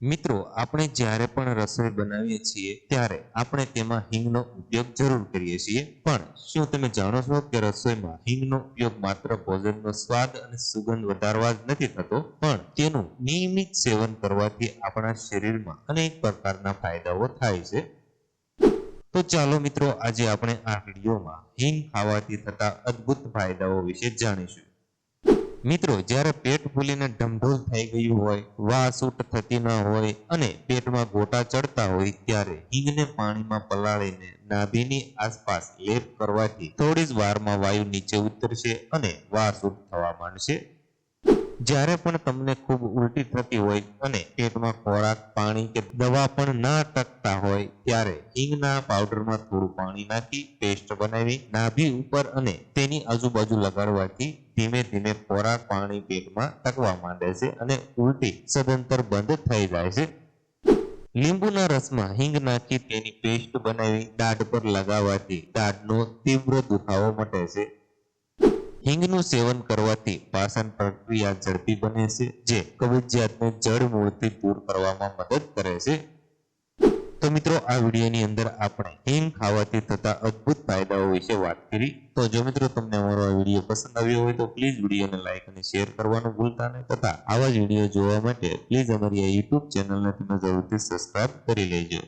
મિત્રો, આપણે જ્યારે પણ રસોઈ બનાવીએ છીએ, ત્યારે આપણે તેમાં હિંગનો ઉપયોગ જરૂર કરીએ છીએ. પણ શું તમે જાણો છો કે રસોઈમાં હિંગનો ઉપયોગ માત્ર ભોજનનો સ્વાદ અને સુગંધ વધારવા જ નથી થતો? પણ તેનું નિયમિત સેવન કરવાથી આપણા શરીરમાં અનેક પ્રકારના ફાયદાઓ થાય છે. તો ચાલો મિત્રો, આજે આપણે આ વિડીયોમાં હિંગ ખાવાથી થતા અદ્ભુત ફાયદાઓ વિશે જાણીશું. મિત્રો, જ્યારે પેટ ફૂલીને ઢમઢોલ થઈ ગયું હોય વાસૂટ થતી ન હોય અને પેટમાં ગોટા ચડતા હોય, ત્યારે હિંગને પાણીમાં પલાળીને નાભીની આસપાસ લેપ કરવાથી થોડી જ વારમાં વાયુ નીચે ઉતરશે અને વાસૂટ થવા માંડશે. જ્યારે પણ તમને ખૂબ ઉલટી થતી હોય અને પેટમાં ખોરાક, પાણી કે દવા પણ ના ટકતા હોય, ત્યારે હિંગના પાવડરમાં થોડું પાણી નાખી, પેસ્ટ બનાવી, નાભી ઉપર અને તેની આજુબાજુ લગાડવાથી ધીમે ધીમે ખોરાક પાણી પેટમાં ટકવા માંડે છે અને ઉલટી સદંતર બંધ થઈ જાય છે. લીંબુના રસમાં હિંગ નાખી તેની પેસ્ટ બનાવી દાઢ પર લગાવવાથી દાઢનો તીવ્ર દુખાવો મટે છે. હિંગનું સેવન કરવાથી પાચન પ્રક્રિયા ઝડપી બને છે, જે કબજિયાતને જડ મૂળથી દૂર કરવામાં મદદ કરે છે. તો મિત્રો, આ વિડીયોની અંદર આપણે હિંગ ખાવાથી થતા અદ્ભુત ફાયદાઓ વિશે વાત કરી. તો જો મિત્રો તમને અમારો આ વીડિયો પસંદ આવ્યો હોય તો પ્લીઝ વિડીયોને લાઈક અને શેર કરવાનું ભૂલતા નહીં. તથા આવા જ વીડિયો જોવા માટે પ્લીઝ અમારી આ યુટ્યુબ ચેનલને તમે જરૂરથી સબસ્ક્રાઇબ કરી લેજો.